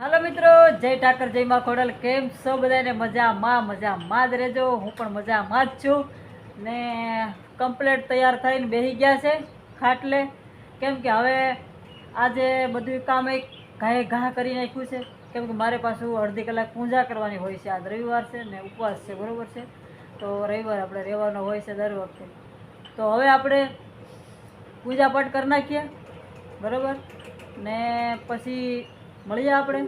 હાલો મિત્રો, જય ઠાકર, જય માં ખોડલ. કેમ છો બધાને મજામાં મજામાં જ રહેજો. હું પણ મજામાં જ છું. ને કમ્પ્લેટ તૈયાર થઈને બેસી ગયા છે ખાટલે. કેમ કે હવે આજે બધું કામ એક ઘાએ ઘા કરી નાખ્યું છે. કેમ કે મારે પાછું અડધી કલાક પૂજા કરવાની હોય છે. આજ રવિવાર છે ને ઉપવાસ છે, બરાબર છે? તો રવિવાર આપણે રહેવાનો હોય છે દર વખતે. તો હવે આપણે પૂજા પાઠ કરી નાખીએ. બરાબર? ને પછી મળીએ આપણે.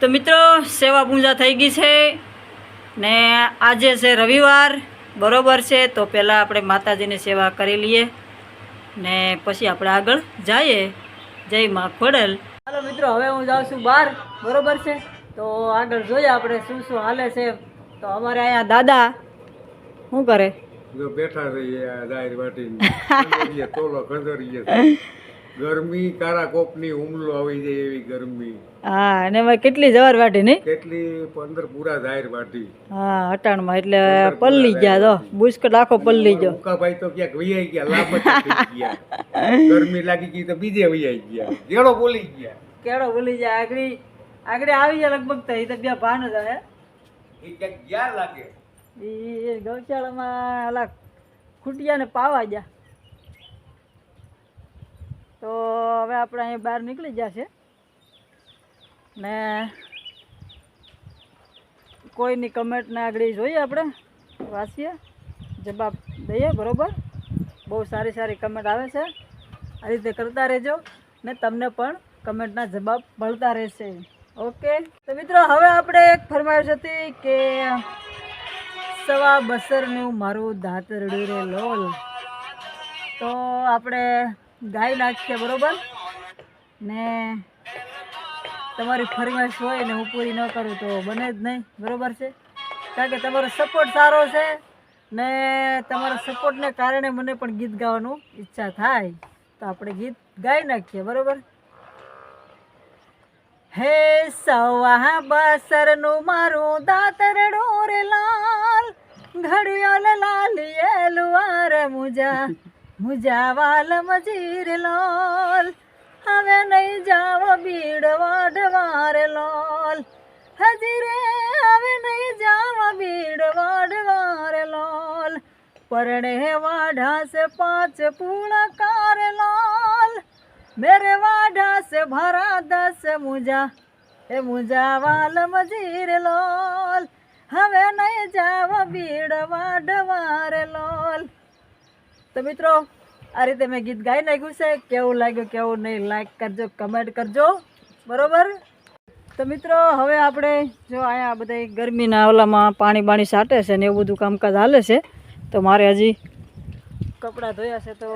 તો મિત્રો સેવા પૂજા થઈ ગઈ છે ને આજે છે રવિવાર બરોબર છે તો પહેલાં આપણે માતાજીની સેવા કરી લઈએ ને પછી આપણે આગળ જઈએ. જય માં ખોડલ. હાલો મિત્રો હવે હું જાઉં છું બહાર બરોબર છે? તો આગળ જોઈએ આપણે શું શું હાલે છે. તો અમારે અહીંયા દાદા શું કરે? જો બેઠા રહીએ આ દાયર વાટીને તોલો ખંજરીએ ગરમી કારા કોપની હુમલો આવી જાય એવી ગરમી. હા અને એમાં કેટલી જવાર વાટી નહીં? કેટલી? પંદર પૂરા જાહેર વાટી હા અટાણમાં એટલે પલ્લી ગયા તો. બુસ્કટ આખો પલ્લી ગયો. ઉકાભાઈ તો ક્યાંક વૈયાઈ ગયા લાભ ગયા. ગરમી લાગી ગઈ તો બીજે વૈયાઈ ગયા. કેળો બોલી ગયા. કેળો ભૂલી જાય આગળ આગળ આવી જાય લગભગ તો એ તો બે ભાન જ આવે એ ક્યાંક ગયા લાગે. એ ગૌશાળામાં અલા ખૂટિયા ને પાવા ગયા. તો હવે આપણે અહીં બહાર નીકળી જશે ને કોઈની કમેન્ટને આગળ જોઈએ આપણે. વાંચીએ. જવાબ દઈએ, બરોબર? બહુ સારી સારી કમેન્ટ આવે છે. આ રીતે કરતા રહેજો ને તમને પણ કમેન્ટના જવાબ મળતા રહેશે. ઓકે? તો મિત્રો, હવે આપણે એક ફરમાઈશ હતી કે સવા બસરનું મારું દાંતરડું રે લોલ. તો આપણે ગાઈ નાખીએ, બરોબર? ને તમારી ફરમાઈશ હોય ને હું પૂરી ન કરું તો બને જ નહીં, બરોબર છે? કારણ કે તમારો સપોર્ટ સારો છે ને તમારા સપોર્ટને કારણે મને પણ ગીત ગાવાનું ઈચ્છા થાય. તો આપણે ગીત ગાઈ નાખીએ, બરોબર? હે સવા બસરનું મારું દાતરડો રે લાલ, ઘડિયાળ લાલ રે મુજા. મુજાવાલ મજીર લોલ. હવે નહીં જાવ બીડ વાઢવારે લોલ. હજી રે હવે નહીં જાવ બીડ વાઢવારે લોલ. પરણે વાઢા સે પાંચ પૂળ કાર લોલ. મેરે વાઢા સે ભરા દસ મુજા. એ મુજાવાલ મજીર લોલ. હવે નહીં જાવ બીડ વાઢવારે લોલ. તો મિત્રો, આ રીતે મેં ગીત ગાઈ નાખ્યું છે. કેવું લાગ્યું, કેવું નહીં લાઈક કરજો કમેન્ટ કરજો. બરોબર? તો મિત્રો, હવે આપણે જો અહીંયા બધા ગરમીના ઓલામાં પાણી બાણી સાટે છે ને એવું બધું કામકાજ હાલે છે, તો મારે હજી કપડાં ધોયા છે તો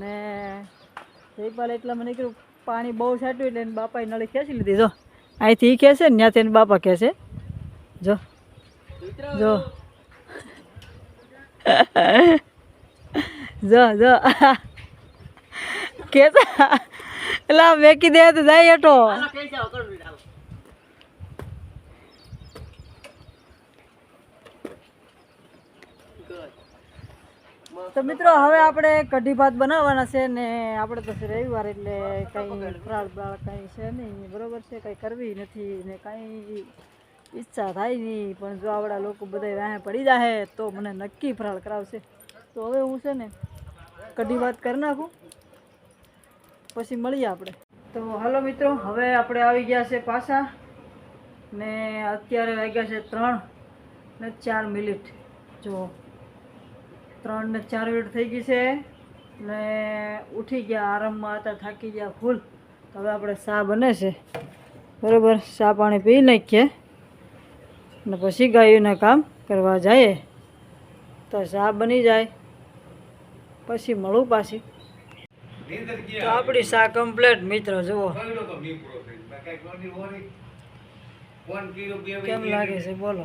ને જયપાલ એટલા મને કીધું પાણી બહુ સાટ્યું એટલે બાપાએ નળી ખેંચી લીધી. જો, અહીંથી એ ખેંચે ને ત્યાંથી બાપા ખેંચે. જો. જો. જો જો. કેતા એટલે મેકી દે તો જાય હેઠો. તો મિત્રો હવે આપણે કઢી ભાત બનાવવાના છે ને આપણે તો રવિવાર એટલે કંઈ ફરાળ બરાળ કંઈ છે નહીં. બરોબર છે કંઈ કરવી નથી ને કાંઈ ઈચ્છા થાય નહીં, પણ જો આવડા લોકો બધા વાહે પડી જાય તો મને નક્કી ફરાળ કરાવશે. તો હવે હું છે ને, કઢી વાત કરી નાખું, પછી મળીએ આપણે. તો હાલો મિત્રો, હવે આપણે આવી ગયા છે પાછા, ને અત્યારે વાગ્યા છે ત્રણ ને ચાર મિનિટ. જો, ત્રણ ને ચાર મિનિટ થઈ ગઈ છે, ને ઉઠી ગયા, આરામમાં હતા, થાકી ગયા, ફૂલ. હવે આપણે ચા બને છે? બરાબર ચા પાણી પી નાખીએ? ને પછી ગાયોના કામ કરવા જઈએ તો ચા બની જાય. પછી મળું પાછી. તો આપણી ચા કમ્પ્લેટ મિત્ર, જુઓ. કેમ લાગે છે, બોલો.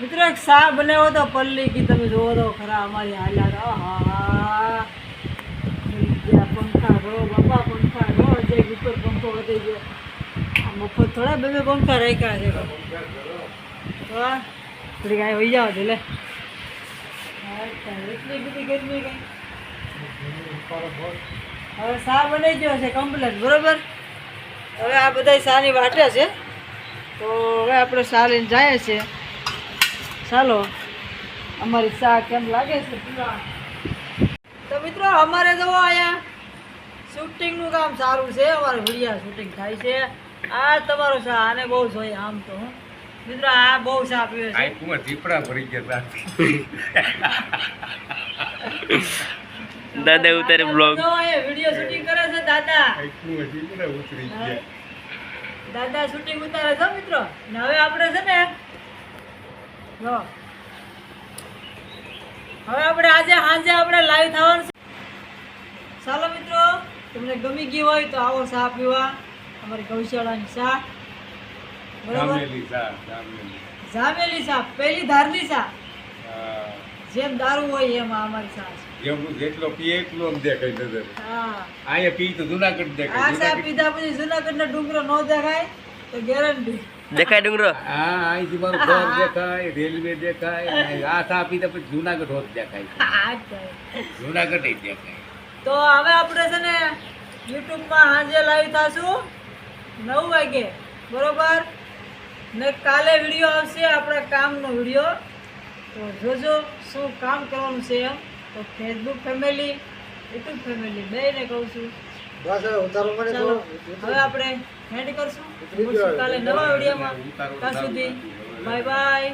મિત્ર શા બનાવ્યો તો પલ્લી કી, તમે જોવો તો ખરા અમારી હાલત. હા પંખા રો બાપા વધી ગયો. મફત થોડા બે બે પંખા રાખ્યા છે. તો થોડી કાંઈ હોઈ જાવ લે. એટલી બધી ગરમી કઈ. હવે સા બની ગયો છે કમ્પ્લેટ બરોબર? હવે આ બધા સાની વાટે છે. તો હવે આપણે સા લઈને જઈએ છીએ ચાલો, અમારી સા કેમ લાગે છે? તો મિત્રો, અમારે જવો અહીંયા. શૂટિંગનું કામ સારું છે અમારે વિડીયા શૂટિંગ થાય છે. આ તમારો સા આને બહુ જોઈએ આમ તો હું. મિત્રો આ બહુ સા પીવે છે. કુમાર દીપડા ભરી ગયા દાદા ઉતારે બ્લોગ વીડિયો શૂટિંગ કરે છે દાદા. કુમાર દીપડા ઉતરી ગયા. દાદા શૂટિંગ ઉતારે છે મિત્રો. ને હવે આપણે છે ને જો. હવે આપણે આજે સાંજે આપણે લાઈવ થવાનું છે. ચાલો મિત્રો. તમને ગમી ગયું હોય તો આવો ચા પીવા. અમારી ગૌશાળાની ચા. બરાબર? જામેલી સા ચા પહેલી ધારની ચા. જેમ દારૂ હોય એમ અમારી ચા જેમ જેટલો પીએ એટલો આમ દેખાય નજર હા. અહીંયા પી તો જુનાગઢ આ દેખાય જુનાગઢ. પીધા પછી જુનાગઢનો ડુંગરો નો દેખાય તો ગેરંટી. દેખાય ડુંગરો? હા અહીંથી મારું ઘર દેખાય રેલવે દેખાય આ ચા પીતા પછી જુનાગઢ હોત દેખાય. આ. જુનાગઢ દેખાય. તો હવે આપણે છે ને યુટ્યુબમાં સાંજે લાઈવ થશું. નવ વાગે બરોબર? ને કાલે વીડિયો આવશે આપણા કામનો વીડિયો તો જોજો શું કામ કરવાનું છે એમ. તો ફેસબુક ફેમિલી યુટ્યુબ ફેમિલી બેને કહું છું. ચાલો હવે આપણે હેન્ડ કરશું. કાલે નવા વિડીયોમાં ત્યાં સુધી બાય બાય